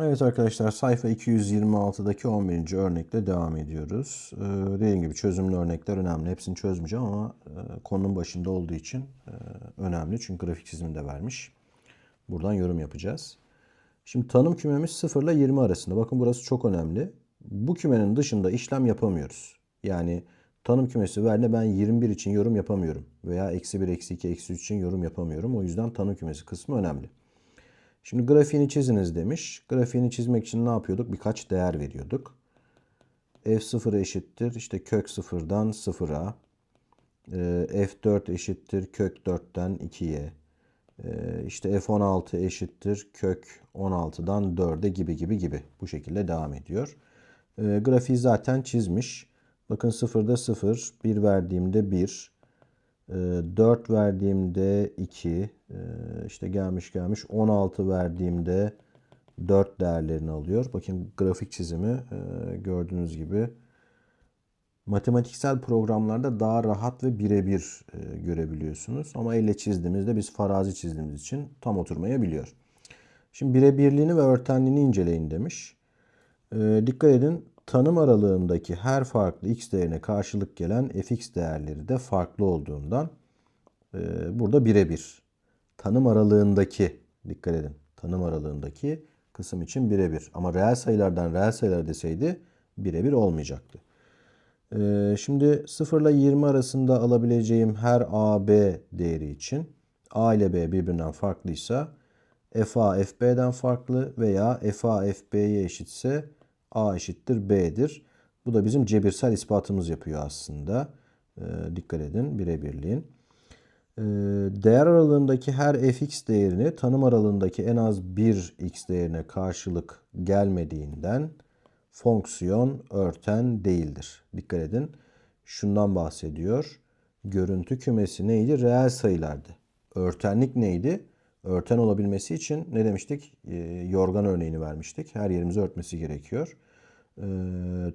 Evet arkadaşlar sayfa 226'daki 11. örnekle devam ediyoruz. Ee, dediğim gibi çözümlü örnekler önemli. Hepsini çözmeyeceğim ama e, konunun başında olduğu için e, önemli. Çünkü grafik çizimi de vermiş. Buradan yorum yapacağız. Şimdi tanım kümemiz 0 ile 20 arasında. Bakın burası çok önemli. Bu kümenin dışında işlem yapamıyoruz. Yani tanım kümesi verdi ben 21 için yorum yapamıyorum. Veya eksi 1, eksi 2, eksi 3 için yorum yapamıyorum. O yüzden tanım kümesi kısmı önemli. Şimdi grafiğini çiziniz demiş. Grafiğini çizmek için ne yapıyorduk? Birkaç değer veriyorduk. F0 eşittir işte kök 0'dan 0'a. F4 eşittir kök 4'ten 2'ye. İşte F16 eşittir kök 16'dan 4'e gibi gibi gibi. Bu şekilde devam ediyor. E, grafiği zaten çizmiş. Bakın 0'da 0, 1 verdiğimde 1, 4 verdiğimde 2, işte gelmiş gelmiş 16 verdiğimde 4 değerlerini alıyor. Bakın grafik çizimi gördüğünüz gibi matematiksel programlarda daha rahat ve birebir görebiliyorsunuz. Ama elle çizdiğimizde biz farazi çizdiğimiz için tam oturmayabiliyor. Şimdi birebirliğini ve örtenliğini inceleyin demiş. Dikkat edin tanım aralığındaki her farklı x değerine karşılık gelen fx değerleri de farklı olduğundan e, burada birebir. Tanım aralığındaki dikkat edin. Tanım aralığındaki kısım için birebir. Ama reel sayılardan reel sayılar deseydi birebir olmayacaktı. E, şimdi 0 ile 20 arasında alabileceğim her a, b değeri için a ile b birbirinden farklıysa fa fb'den farklı veya fa fb'ye eşitse A eşittir B'dir. Bu da bizim cebirsel ispatımız yapıyor aslında. E, dikkat edin birebirliğin. E, değer aralığındaki her fx değerini tanım aralığındaki en az bir x değerine karşılık gelmediğinden fonksiyon örten değildir. Dikkat edin. Şundan bahsediyor. Görüntü kümesi neydi? Reel sayılardı. Örtenlik neydi? Örten olabilmesi için ne demiştik? E, yorgan örneğini vermiştik. Her yerimizi örtmesi gerekiyor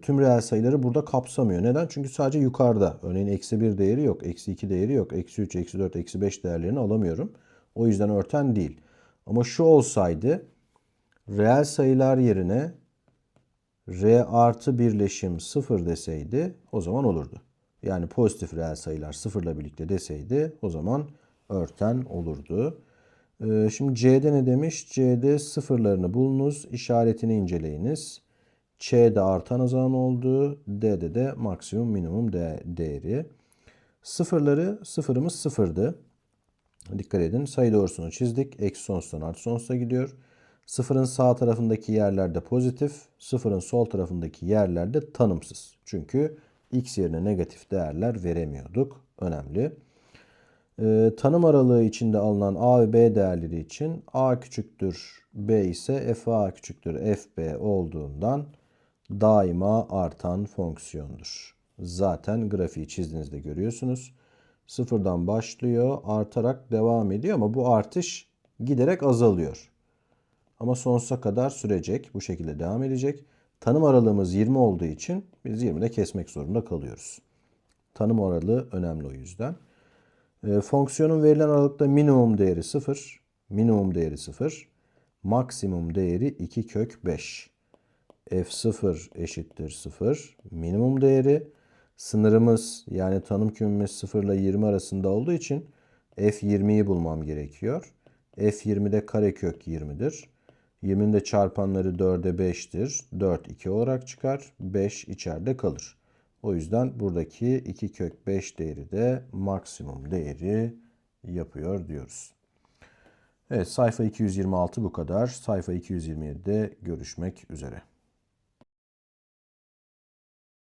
tüm reel sayıları burada kapsamıyor. Neden? Çünkü sadece yukarıda. Örneğin eksi 1 değeri yok. Eksi 2 değeri yok. Eksi 3, eksi 4, eksi 5 değerlerini alamıyorum. O yüzden örten değil. Ama şu olsaydı reel sayılar yerine R artı birleşim 0 deseydi o zaman olurdu. Yani pozitif reel sayılar sıfırla birlikte deseydi o zaman örten olurdu. Ee, şimdi C'de ne demiş? C'de sıfırlarını bulunuz, işaretini inceleyiniz. Ç'de artan azalan olduğu, D'de de maksimum minimum de değeri. Sıfırları, sıfırımız sıfırdı. Dikkat edin sayı doğrusunu çizdik. Eksi sonsuzdan artı sonsuza gidiyor. Sıfırın sağ tarafındaki yerlerde pozitif, sıfırın sol tarafındaki yerlerde tanımsız. Çünkü x yerine negatif değerler veremiyorduk. Önemli. Ee, tanım aralığı içinde alınan a ve b değerleri için a küçüktür b ise f a küçüktür f b olduğundan daima artan fonksiyondur. Zaten grafiği çizdiğinizde görüyorsunuz. Sıfırdan başlıyor, artarak devam ediyor ama bu artış giderek azalıyor. Ama sonsuza kadar sürecek, bu şekilde devam edecek. Tanım aralığımız 20 olduğu için biz 20'de kesmek zorunda kalıyoruz. Tanım aralığı önemli o yüzden. E, fonksiyonun verilen aralıkta minimum değeri 0, minimum değeri 0, maksimum değeri 2 kök 5 f0 eşittir 0 minimum değeri. Sınırımız yani tanım kümemiz 0 ile 20 arasında olduğu için f20'yi bulmam gerekiyor. f20'de karekök 20'dir. 20'nin de çarpanları 4'e 5'tir. 4 2 olarak çıkar. 5 içeride kalır. O yüzden buradaki 2 kök 5 değeri de maksimum değeri yapıyor diyoruz. Evet sayfa 226 bu kadar. Sayfa 227'de görüşmek üzere.